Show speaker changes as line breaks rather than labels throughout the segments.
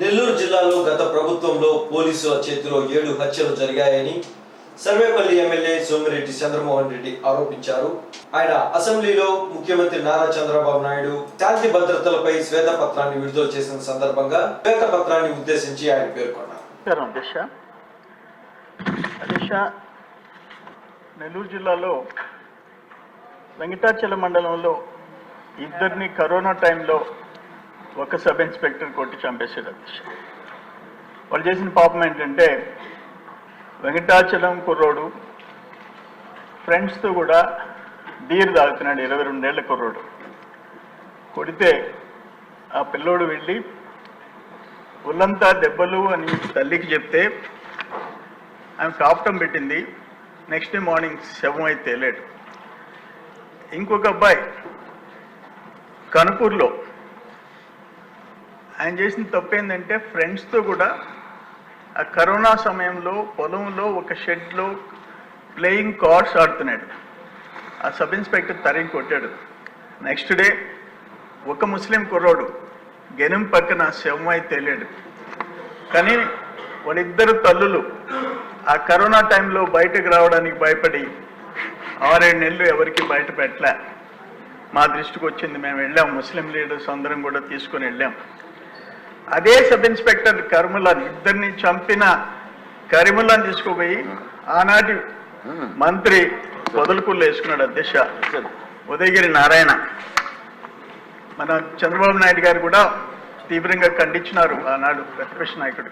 నెల్లూరు జిల్లాలో గత ప్రభుత్వంలో పోలీసుల చేతిలో ఏడు హత్యలు జరిగాయని సర్వేపల్లి ఎమ్మెల్యే సోమిరెడ్డి చంద్రమోహన్ రెడ్డి ఆరోపించారు. ఆయన అసెంబ్లీలో ముఖ్యమంత్రి నారా చంద్రబాబు నాయుడు శాంతి భద్రతలపై శ్వేతపత్రాన్ని విడుదల చేసిన సందర్భంగా శ్వేతపత్రాన్ని ఉద్దేశించి ఆయన పేర్కొన్నారు.
నెల్లూరు జిల్లాలో వెంకటాచల మండలంలో ఇద్దరిని కరోనా టైంలో ఒక సబ్ ఇన్స్పెక్టర్ కొట్టి చంపేశారు వాళ్ళు చేసిన పాపం ఏంటంటే వెంకటాచలం కుర్రోడు ఫ్రెండ్స్తో కూడా బీర్ తాగుతున్నాడు ఇరవై రెండేళ్ళ కుర్రోడు. కొడితే ఆ పిల్లోడు వెళ్ళి ఒళ్ళంతా దెబ్బలు అని తల్లికి చెప్తే ఆమె కాపటం పెట్టింది. నెక్స్ట్ డే మార్నింగ్ శవం అయితే తేలేడు. ఇంకొక అబ్బాయి కనుపూర్లో ఆయన చేసిన తప్పు ఏంటంటే ఫ్రెండ్స్తో కూడా ఆ కరోనా సమయంలో పొలంలో ఒక షెడ్లో ప్లేయింగ్ కార్డ్స్ ఆడుతున్నాడు. ఆ సబ్ ఇన్స్పెక్టర్ తరిగి కొట్టాడు. నెక్స్ట్ డే ఒక ముస్లిం కుర్రోడు గెనుం పక్కన శవం తేలాడు. కానీ వాళ్ళిద్దరు తల్లులు ఆ కరోనా టైంలో బయటకు రావడానికి భయపడి ఆరేడు నెలలు ఎవరికి బయట పెట్టలే. మా దృష్టికి వచ్చింది మేము వెళ్ళాం. ముస్లిం లీడర్స్ అందరం కూడా తీసుకొని వెళ్ళాం. అదే సబ్ ఇన్స్పెక్టర్ కరిముల్లాని ఇద్దరిని చంపిన కరిముల్లాని తీసుకుపోయి ఆనాటి మంత్రి వదులుకుళ్ళు వేసుకున్నాడు అధ్యక్ష ఉదయగిరి నారాయణ. మన చంద్రబాబు నాయుడు గారు కూడా తీవ్రంగా ఖండించినారు ఆనాడు ప్రతిపక్ష నాయకుడు.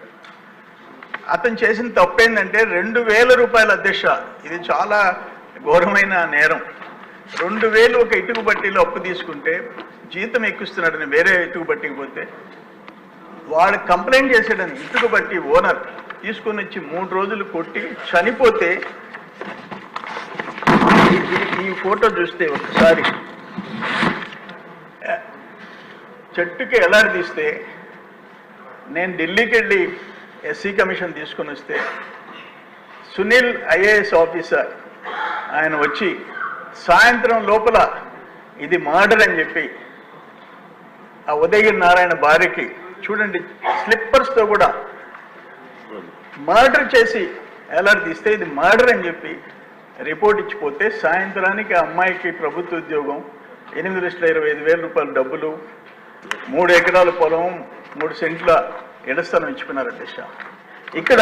అతను చేసిన తప్పేందంటే రెండు వేల రూపాయల అధ్యక్ష. ఇది చాలా ఘోరమైన నేరం. రెండు వేలు ఒక ఇటుకు బట్టీలో అప్పు తీసుకుంటే జీతం ఎక్కిస్తున్నాడని వేరే ఇటుకు బట్టికి పోతే వాడు కంప్లైంట్ చేశాడని ఇటుకు బట్టి ఓనర్ తీసుకొని వచ్చి మూడు రోజులు కొట్టి చనిపోతే ఈ- ఫోటో చూస్తే ఒకసారి చెట్టుకి ఎలాడి తీస్తే నేను ఢిల్లీకి వెళ్ళి ఎస్సీ కమిషన్ తీసుకొని వస్తే సునీల్ ఐఏఎస్ ఆఫీసర్ ఆయన వచ్చి సాయంత్రం లోపల ఇది మర్డర్ అని చెప్పి ఆ ఉదయగిరి నారాయణ భార్యకి చూడండి స్లిప్పర్స్తో కూడా మర్డర్ చేసి ఎలాంటి తీస్తే ఇది మర్డర్ అని చెప్పి రిపోర్ట్ ఇచ్చిపోతే సాయంత్రానికి ఆ అమ్మాయికి ప్రభుత్వ ఉద్యోగం ఎనిమిది లక్షల ఇరవై ఐదు వేల రూపాయల డబ్బులు మూడు ఎకరాల పొలం మూడు సెంట్ల ఎడస్థానం ఇచ్చుకున్నారు అధ్యక్ష. ఇక్కడ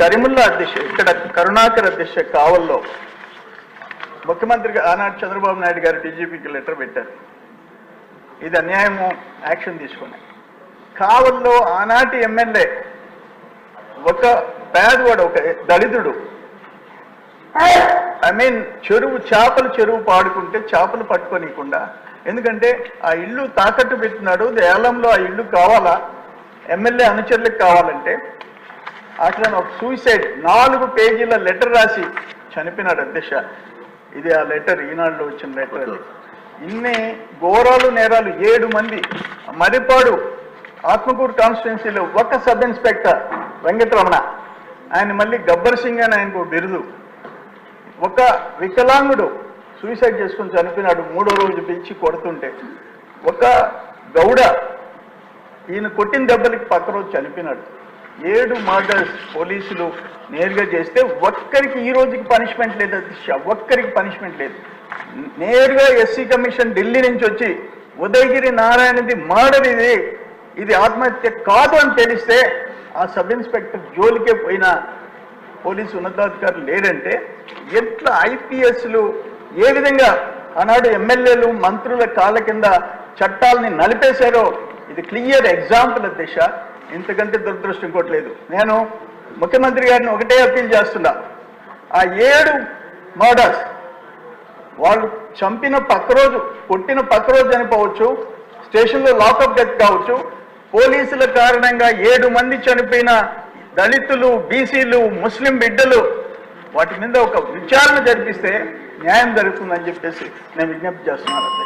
కరిముల్లా అధ్యక్ష ఇక్కడ కరుణాకర్ అధ్యక్ష కావల్లో ముఖ్యమంత్రిగా ఆనాడు చంద్రబాబు నాయుడు గారు డీజీపీకి లెటర్ పెట్టారు. ఇది అన్యాయము యాక్షన్ తీసుకున్నాయి. కావల్లో ఆనాటి ఎమ్మెల్యే ఒక పేదవాడు ఒక దళితుడు. ఐ మీన్ చెరువు చేపలు చెరువు పాడుకుంటే చేపలు పట్టుకోనీయకుండా. ఎందుకంటే ఆ ఇల్లు తాకట్టు పెట్టినాడు ఏలంలో ఆ ఇల్లు కావాలా? ఎమ్మెల్యే అనుచరులకు కావాలంటే. అట్లా ఒక సూసైడ్ నాలుగు పేజీల లెటర్ రాసి చనిపోయినాడు అధ్యక్ష. ఇది ఆ లెటర్ ఈనాడులో వచ్చిన లెటర్ ఇన్ని ఘోరాలు నేరాలు ఏడు మంది. మరిపాడు ఆత్మకూరు కాన్స్టిట్యున్సీలో ఒక సబ్ ఇన్స్పెక్టర్ వెంకటరమణ. ఆయన మళ్ళీ గబ్బర్ సింగ్ అని ఆయనకు బిరుదు. ఒక వికలాంగుడు సూసైడ్ చేసుకుని చనిపోయినాడు మూడో రోజు పిలిచి కొడుతుంటే. ఒక గౌడ ఈయన కొట్టిన దెబ్బలకి పక్క రోజు చనిపోయినాడు. ఏడు మర్డర్స్ పోలీసులు నేరుగా చేస్తే ఒక్కరికి ఈ రోజుకి పనిష్మెంట్ లేదు అధ్యక్ష ఒక్కరికి పనిష్మెంట్ లేదు. నేరుగా ఎస్సీ కమిషన్ ఢిల్లీ నుంచి వచ్చి ఉదయగిరి నారాయణది మర్డర్ ఇది. ఇది ఆత్మహత్య కాదు అని తెలిస్తే ఆ సబ్ ఇన్స్పెక్టర్ జోలికే పోయిన పోలీసు ఉన్నతాధికారులు లేరంటే ఎట్లా ఐపీఎస్లు ఏ విధంగా ఆనాడు ఎమ్మెల్యేలు మంత్రుల కాళ్ళ కింద చట్టాలని నలిపేశారో ఇది క్లియర్ ఎగ్జాంపుల్ దిశ. ఇంతకంటే దురదృష్టం కొట్టలేదు నేను ముఖ్యమంత్రి గారిని ఒకటే అప్పీల్ చేస్తున్నా. ఆ ఏడు మర్డర్స్ వాళ్ళు చంపిన పక్క రోజు కొట్టిన పక్క రోజు చనిపోవచ్చు స్టేషన్లో లాకప్ డెత్ కావచ్చు పోలీసుల కారణంగా ఏడు మంది చనిపోయిన దళితులు బీసీలు ముస్లిం బిడ్డలు వాటి మీద ఒక విచారణ జరిపిస్తే న్యాయం జరుగుతుందని చెప్పేసి నేను విజ్ఞప్తి చేస్తున్నాను.